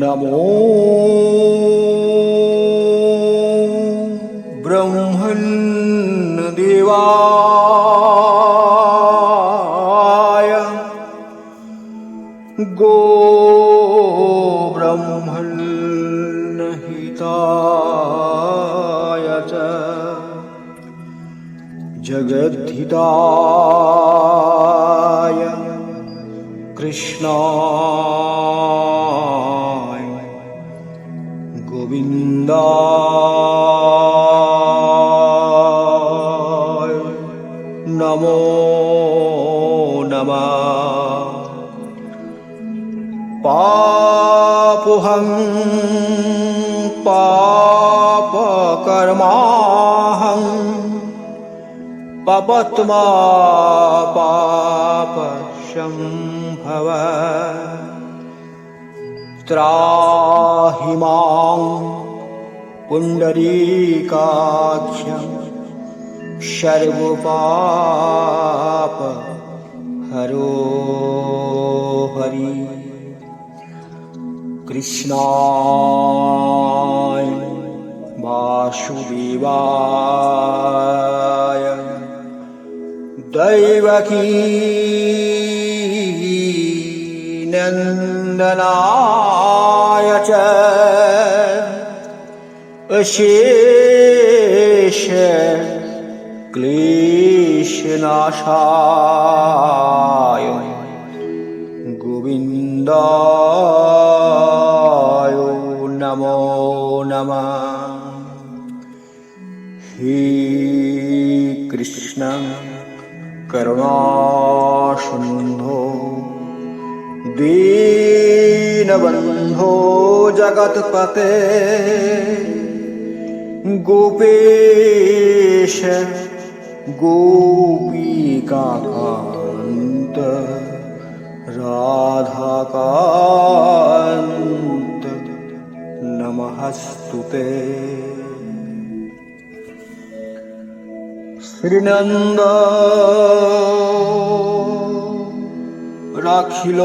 नमो गो ब्रह्मन्नहिताय च जगद्धिताय कृष्णाय गोविन्दाय नमो नमः पापुहं पापकर्माहं पपत्मा पापशम्भव त्राहि मां पुण्डरीकाख्यं सर्वपाप हरो हरि कृष्णाय वासुदेवाय दैवकी नन्दनाय च अशेष क्लेशनाशाय गोविन्दाय नमो नमः हे कृष्ण करुणासिन्धो दीनबन्धो जगत्पते गोपेश गोपीकान्त राधाकान्त নমস্তুতে শ্রীনন্দ রাখিল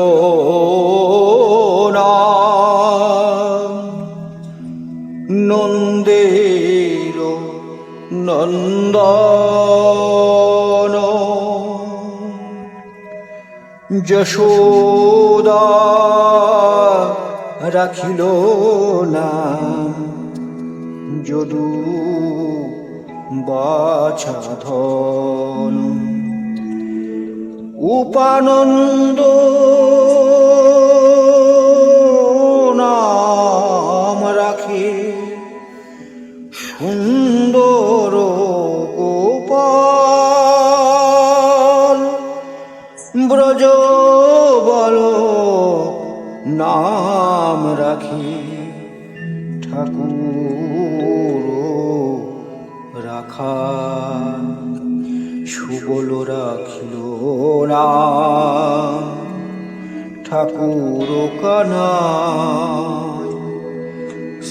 না নন্দের নন্দন। যশোদা রাখিল না। যদু বাছাধন উপানন্দ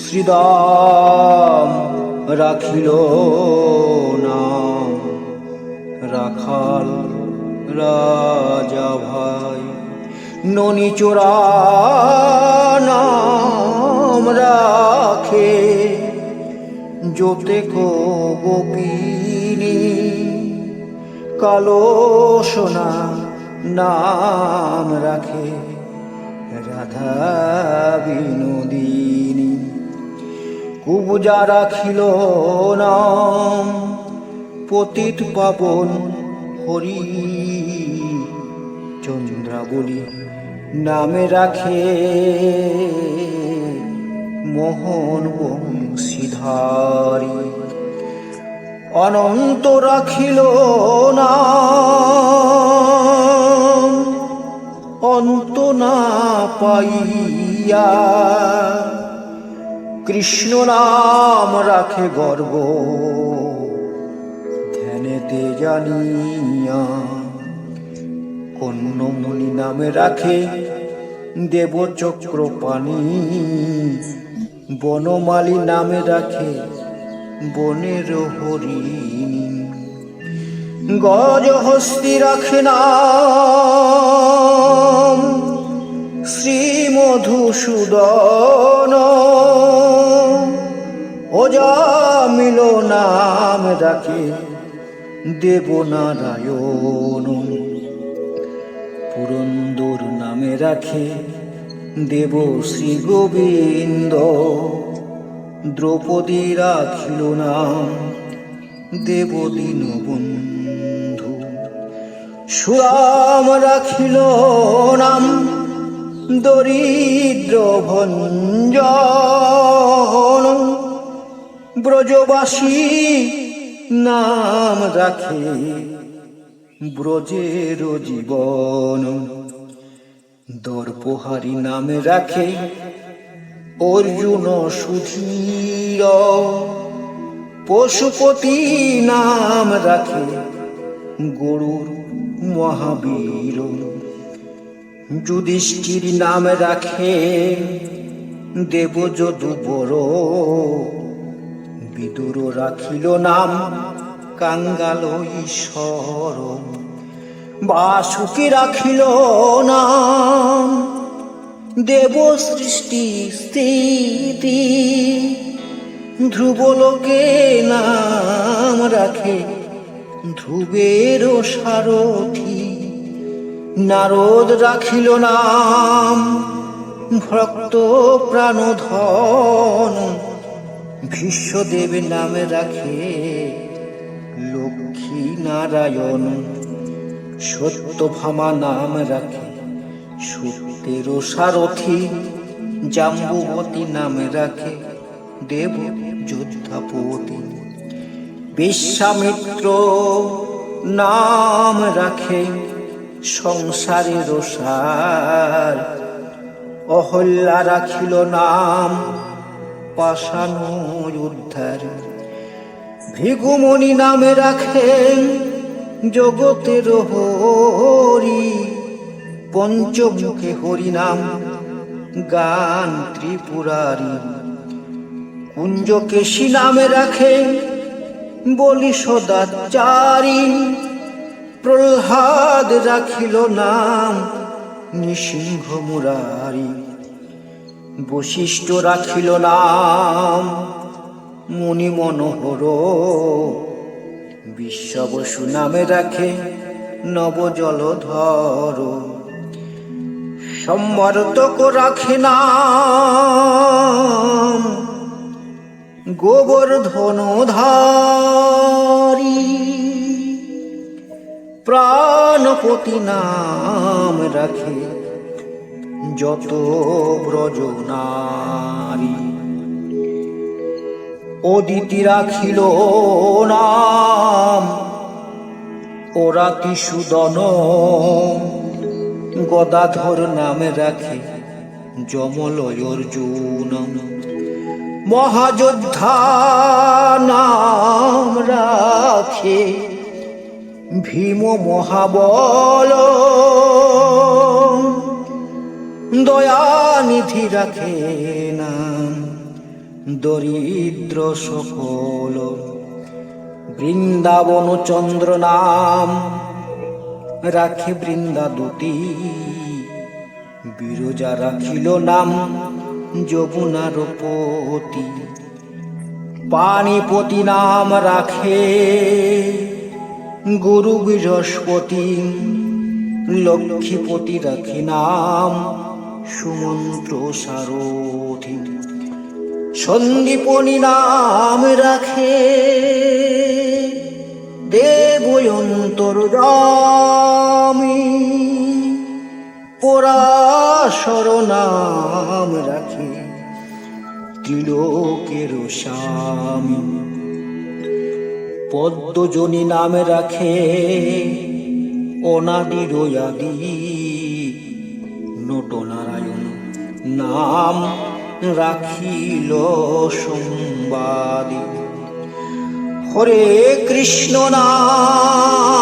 শ্রীদাম রাখিল নাম রাখাল রাজা ভাই। ননি চোরা নাম রাখে, জোতে কো গোপিনী কালো সোনা নাম রাখে। রাধা বিনোদিনী, কুবজা রাখিল নাম, পতিত পাবন হরি। চন্দ্রাবলী নামে রাখে মোহন বংশীধারী। অনন্ত রাখিল না অন্ত না পাইয়া কৃষ্ণ নাম রাখে গর্ব, ধ্যানেতে জানিয়া কন্যমণি নামে রাখে দেবচক্র পানি। বনমালী নামে রাখে বনের হরিণী। গজ হস্তি রাখে নাম মধুসূদন ওজা মিল নাম রাখে দেবনারায়ণ। পুরন্দর নামে রাখে দেব শ্রী গোবিন্দ। দ্রৌপদী রাখিল নাম দেব দীনবন্ধু। সুরাম রাখিল নাম দরিদ্র ভঞ্জন ব্রজবাসী নাম রাখে ব্রজের জীবন। দর্পহারি নামে রাখে অর্জুন সুধীর। পশুপতি নাম রাখে গরুর মহাবীর। যুধিষ্ঠির নাম রাখে দেবযদু বড় বিদুর রাখিল নাম কাঙ্গাল ঈশ্বর। বাসুকি রাখিল নাম দেব সৃষ্টি স্থিতি ধ্রুবলোকে নাম রাখে ধ্রুবের সারথি। নারদ রাখিল নাম, ভক্ত প্রাণধন, ভীষ্মদেব নামে রাখে লক্ষ্মী নারায়ণ। সত্যভামা নাম রাখে সত্যের সারথি, জাম্বুবতী নামে রাখে দেব যোদ্ধাপতি। বিশ্বামিত্র নাম রাখে সংসারের সার অহল্যা রাখিল নাম পাষাণ উদ্ধার। ভিগুমণি নামে রাখেন জগতের হরি। পঞ্চমুখে হরি নাম গান ত্রিপুরারি কুঞ্জকেশী নামে রাখে বলি সদাচারী। প্রহ্লাদ রাখিল নাম, নৃসিংহ মুরারি। বশিষ্ঠ রাখিল নাম, মুনি মনোহর। বিশ্ববসু নামে রাখে নবজলধর সম্বর্ধক রাখে নাম, গোবর্ধন ধারী। প্রাণপতি নাম রাখে যত ব্রজ নারী। অদিতি রাখিল নাম, ওরা সুদন গদাধর নামে রাখে যমলয় অর্জুন। মহাযোদ্ধা নাম রাখে ভীম মহাবল। দয়ানিধি রাখে নাম দরিদ্র সকল। বৃন্দাবন চন্দ্র নাম রাখে বৃন্দাদুতি। বিরজা রাখিল নাম যমুনার পতি। পানিপতি নাম রাখে গুরু বৃহস্পতি, লক্ষ্মীপতি রাখি নাম সুমন্ত্র সারথী। সন্দীপনী নাম রাখে দেবয়ন্তর রামী পরাশর নাম রাখে ত্রিলোকের স্বামী। পদ্মজনী নাম রাখে অনাদি রয়াদি নটনারায়ণ নাম রাখিল সোমবাদী। হরে কৃষ্ণ নাম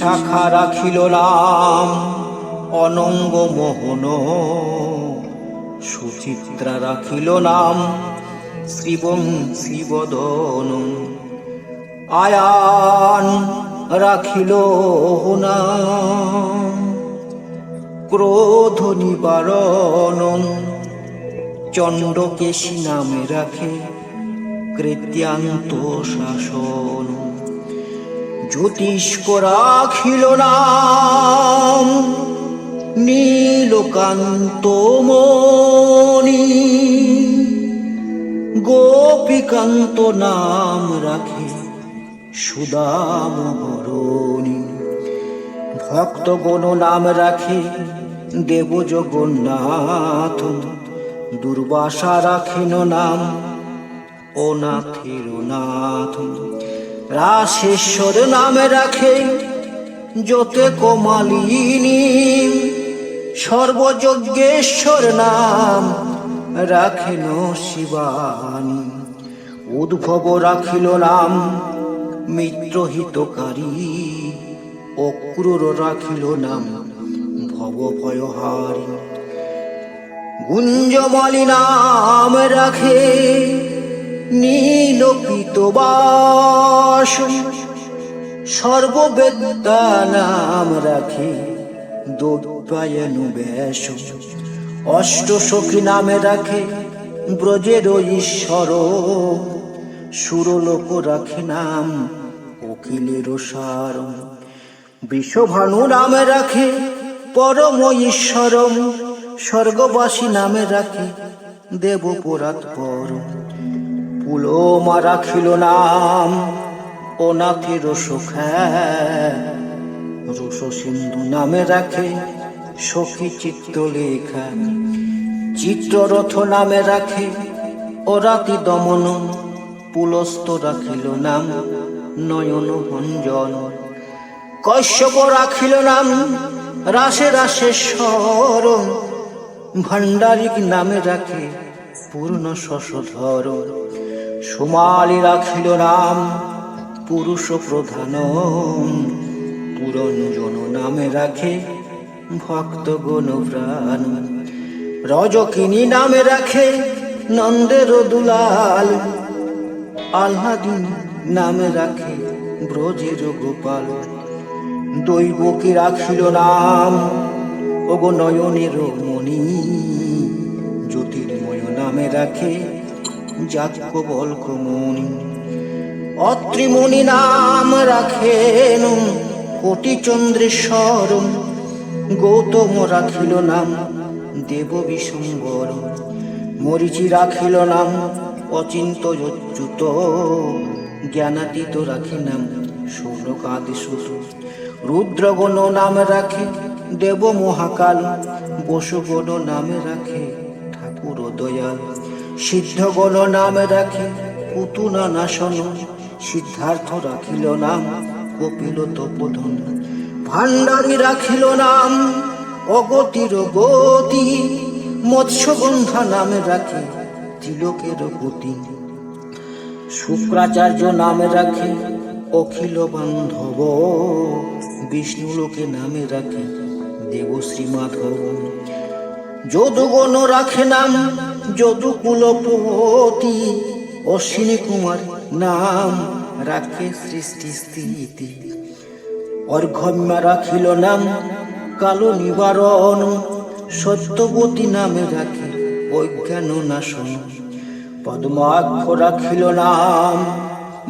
বিশাখা রাখিল নাম অনঙ্গ মোহন সুচিত্রা রাখিল নাম। শ্রীবং শ্রীবদন আয়ান রাখিল নাম। ক্রোধ নিবারণ চণ্ডকেশী নামে রাখে কৃত্যান্ত শাসন জ্যোতিষ্ক রাখিল নাম, নীলকান্ত মণি। গোপীকান্ত নাম রাখে সুদাম বরণী। ভক্তগণ নাম রাখে দেব জগন্নাথ দুর্বাসা রাখেন নাম ও নাথের নাথ। রাশেশ্বর নামে রাখে, যতে কমালিনী। সর্বযজ্ঞেশ্বর নাম রাখেন শিবানী। উদ্ভব রাখিল নাম মিত্রহিতকারী। অক্রুর রাখিল নাম ভব ভয়হারী গুঞ্জমালি নাম রাখে নীলপিত বাস। সর্ববেদ্যা নাম রাখে দোপায়নু ব্যাস অষ্ট সখী নামে রাখে ব্রজের ঈশ্বর। সুরলোক রাখে নাম অখিলের সার। বিশ্বভানু নামে রাখে পরম ঈশ্বরম। স্বর্গবাসী নামে রাখে দেবপুরাত পরম। পুলোমা রাখিল নাম। ও নাথের সখা রস সিন্ধু নামে রাখে সখী চিত্ত লেখা চিত্ররথ নামে রাখে ও রাতি দমন। পুলস্ত রাখিল নাম নয়ন ভঞ্জন। কশ্যপ রাখিল নাম রাসে রাসে স্বর। ভান্ডারিক নামে রাখে পূর্ণ শশধর। সুমালি রাখিল রাম, পুরুষ প্রধান। পুরঞ্জন নামে রাখে ভক্ত গণ প্রাণ। রজকিনী নামে রাখে নন্দের দুলাল। আল্লাদিন নামে রাখে ব্রজের গোপাল। দৈবকে রাখিল নাম ওগো নয়নের মণি। জ্যোতির্ময় নামে রাখে যাজ্ঞ বল্ক মণি অত্রিমণি নাম রাখেন কোটি চন্দ্রেশ্বর গৌতম রাখিল নাম, দেব বিশম্বর। মরিচি রাখিল নাম, অচিন্ত অচ্যুত জ্ঞানাতীত রাখে নাম সৌরকাদি সুত রুদ্রগণ নাম রাখে, দেব মহাকাল। বসুগণ নামে রাখে, ঠাকুর দয়াল। সিদ্ধগণ নামে রাখে, পুতুনা নাশন। সিদ্ধার্থ রাখিল নাম কপিল তপোধন। ভান্ডারী রাখিল নাম, অগতির গতি। মৎস্যগন্ধা নামে রাখে, তিলকের গতি। শুক্রাচার্য নামে রাখে, অখিল বান্ধব। বিষ্ণু লোকে নামে রাখে, দেবশ্রী মাধব। যদুগণ রাখে নাম যদুকুলপতি অশ্বিনী কুমার নাম রাখে সৃষ্টি স্থিতি। অর্ঘম্যা রাখিল নাম, কালো নিবারণ, সত্যবতী নামে রাখে অজ্ঞান নাশন। পদ্মাক্ষ রাখিল নাম,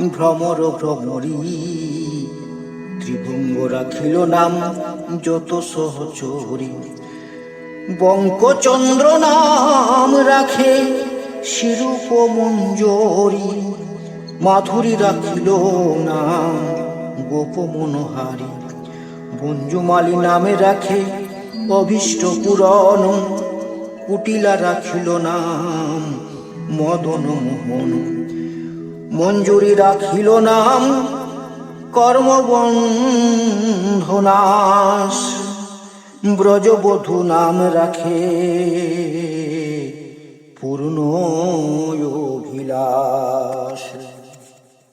ভ্রমর ভ্রমরী। ত্রিভঙ্গ রাখিল নাম, যত সহচরী। বঙ্কচন্দ্র নাম রাখে শিরূপ মঞ্জরি মাধুরী রাখিল নাম গোপ মনোহারী বঞ্জুমালী নামে রাখে অভীষ্ট পুরন। কুটিলা রাখিল নাম মদন মোহন। মঞ্জুরি রাখিল নাম কর্মবন্ধনাশ। ব্রজবধূ নাম রাখে। পূর্ণ অভিলাষ